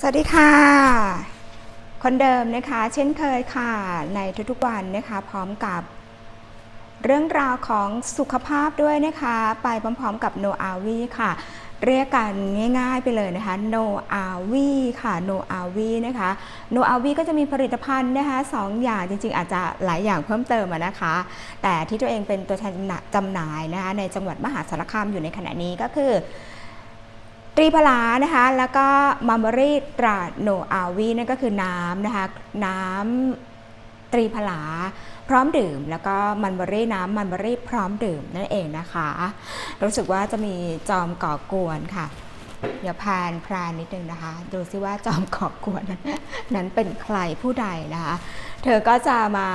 สวัสดีค่ะ คนเดิมนะคะเช่นเคยค่ะในทุกๆวันนะคะพร้อมกับ เรื่องราวของสุขภาพด้วยนะคะ ไปพร้อมๆกับ No a v ค่ะ เรียกกันง่ายๆไปเลยนะคะ No a v ค่ะ No a v นะคะ No a v ก็จะมีผลิตภัณฑ์นะคะสองอย่างจริงๆ อาจจะหลายอย่างเพิ่มเติมนะคะ แต่ที่ตัวเองเป็นตัวแทนจำหน่ายนะคะในจังหวัดมหาสารคามอยู่ในขณะนี้ก็คือ ตรีพลานะคะ แล้วก็มัมเบอรี่ตราโนอาวีนั่นก็คือน้ำนะคะ น้ำตรีพลาพร้อมดื่ม แล้วก็มันเบอรี่น้ำมันเบอรี่พร้อมดื่มนั่นเองนะคะ รู้สึกว่าจะมีจอมก่อกวนค่ะ เดี๋ยวพานพรานนิดนึงนะคะ ดูซิว่าจอมก่อกวนนั้นเป็นใครผู้ใดนะคะ เธอก็จะมา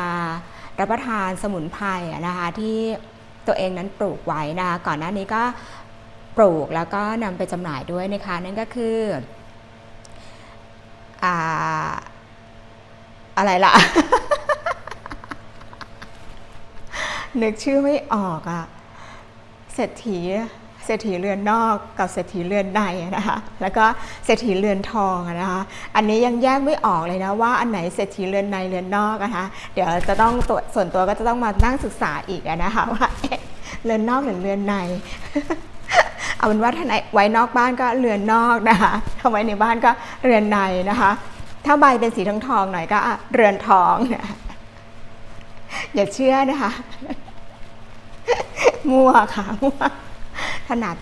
รับประทานสมุนไพรนะคะที่ตัวเองนั้นปลูกไว้นะคะก่อนหน้านี้ก็ ปลูกแล้วก็นำไปจำหน่ายด้วยนะคะนั่นก็คืออ่าอะไรล่ะ นึกชื่อไม่ออกอะเศรษฐีเศรษฐีเรือนนอกกับเศรษฐีเรือนในนะคะ แล้วก็เศรษฐีเรือนทองนะคะ อันนี้ยังแยกไม่ออกเลยนะว่าอันไหนเศรษฐีเรือนในเรือนนอกนะคะ เดี๋ยวจะต้องตัวส่วนตัวก็จะต้องมานั่งศึกษาอีกนะคะว่าเรือนนอกหรือเรือนใน เอาเป็นว่าถ้าไหนไว้นอกบ้านก็เรือนนอกนะคะถ้าไว้ในบ้านก็เรือนในนะคะ ถ้าใบเป็นสีทองทองๆหน่อยก็เรือนทองนะอย่าเชื่อนะคะ มั่วค่ะมั่วถนัด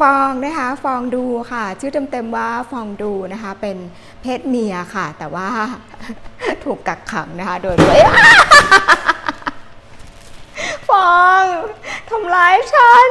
ฟองนะคะฟองดูค่ะ ชื่อเต็มๆว่าฟองดูนะคะ เป็นเพศเมียค่ะ แต่ว่าถูกกักขังนะคะ โดยฟองทำร้ายฉัน